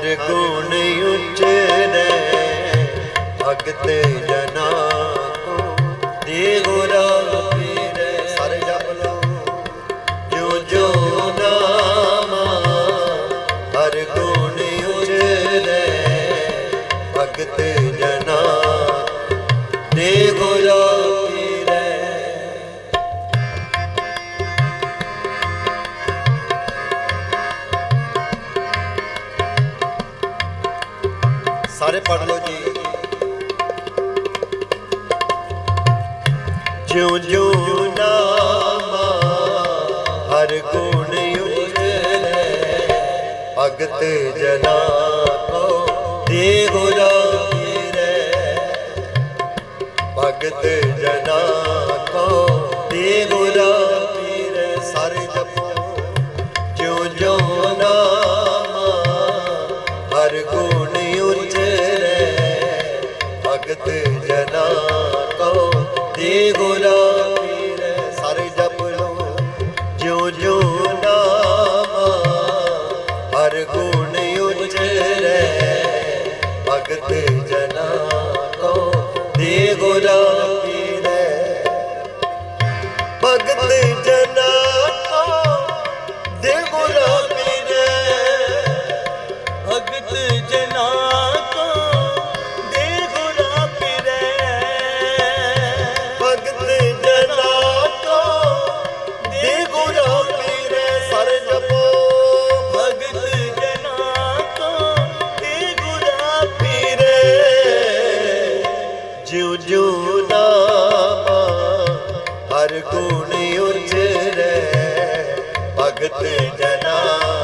ਗੁਣ ਉੱਚੇ ਨੇ ਅਗਤੇ ਜਨ ਭਗਤ ਜਨਾ ਕੋ ਦੇਹੁ ਰਾਮਿਰੇ ਭਗਤ ਜਨਾ ਕੋ ਭਗਤ ਜਨਾ ਕੋ। ਦੇ ਗੁਰਾਂ ਉਚਰੇ ਭਗਤ ਜਨਾ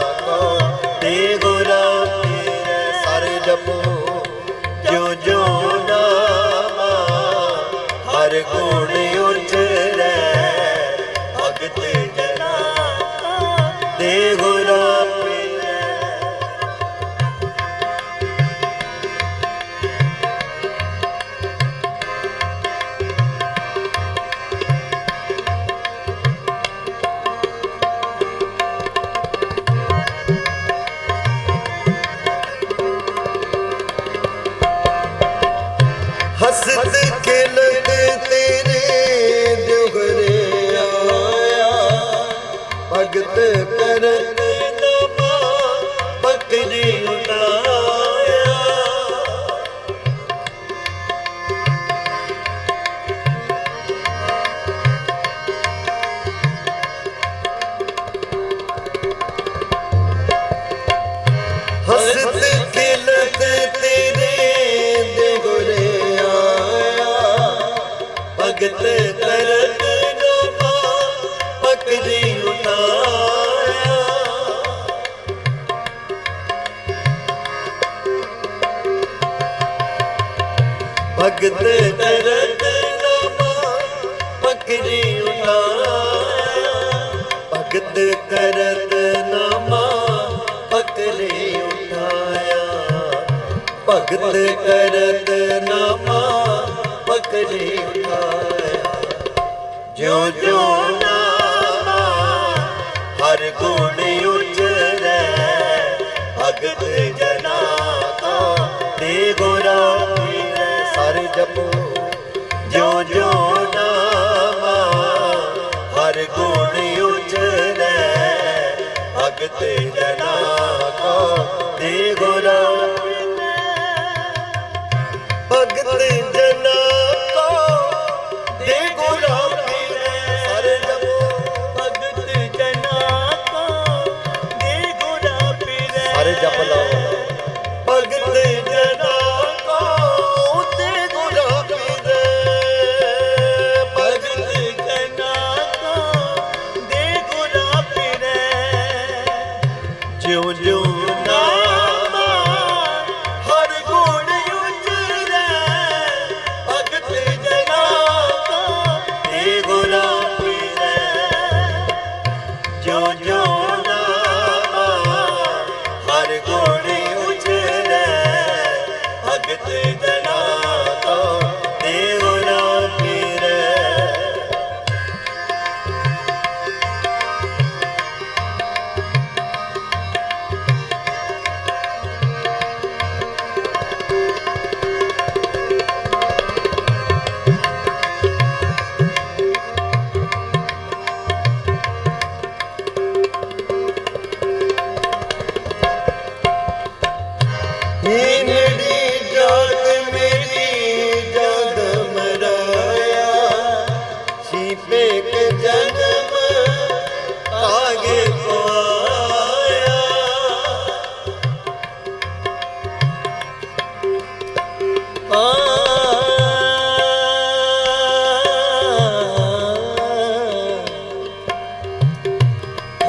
ਭਗਤ ਕਰਤ ਨਾਮਾ ਭਗਤ ਕਰਤ ਨਾਮਾ ਪਕਰੀ ਭਗਤ ਕਰਤ ਨਾਮਾ ਪਕਰੀ ਉਠਾਇਆ। ਜਿਉ ਜਿਉ ਹਰ ਗੁਣ ਭਗਤ ਜਨਾ ਦੇ ਗੁਰਾ ਜਪੋ। ਹਰ ਗੁਣ ਉਚਰੈ। ਭਗਤ ਜਨਾ ਕੋ ਦੇ ਗੁਰਾਂ doing, doing.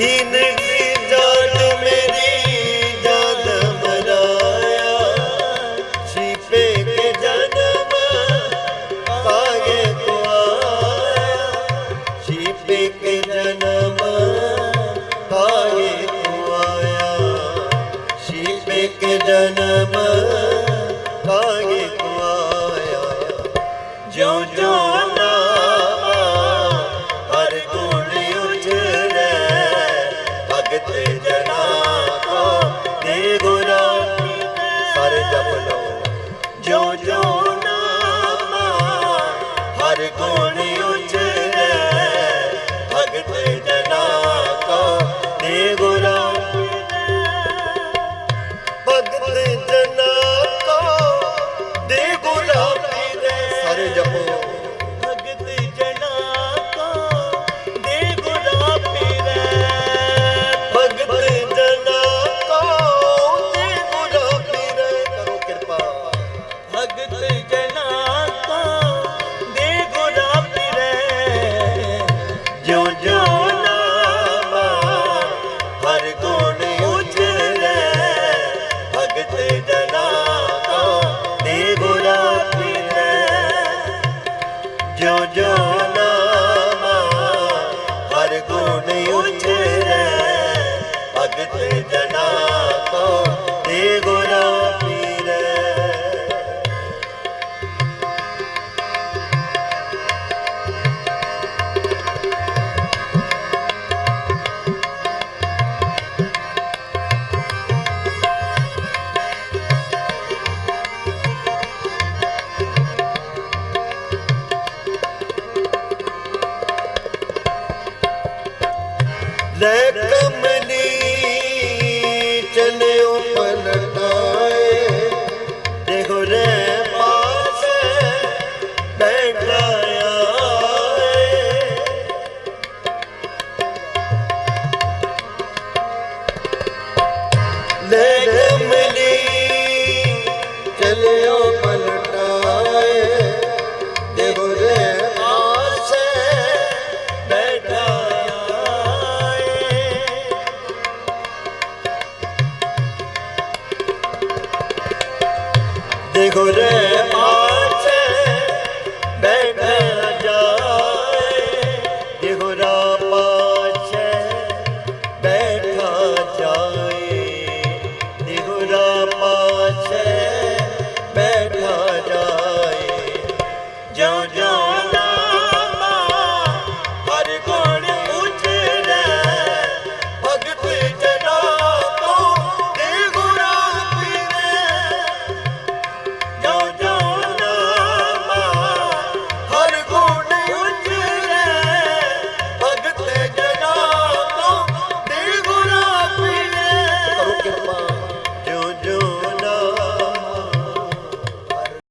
ಹೀನ Yeah. ਗੁਰੇ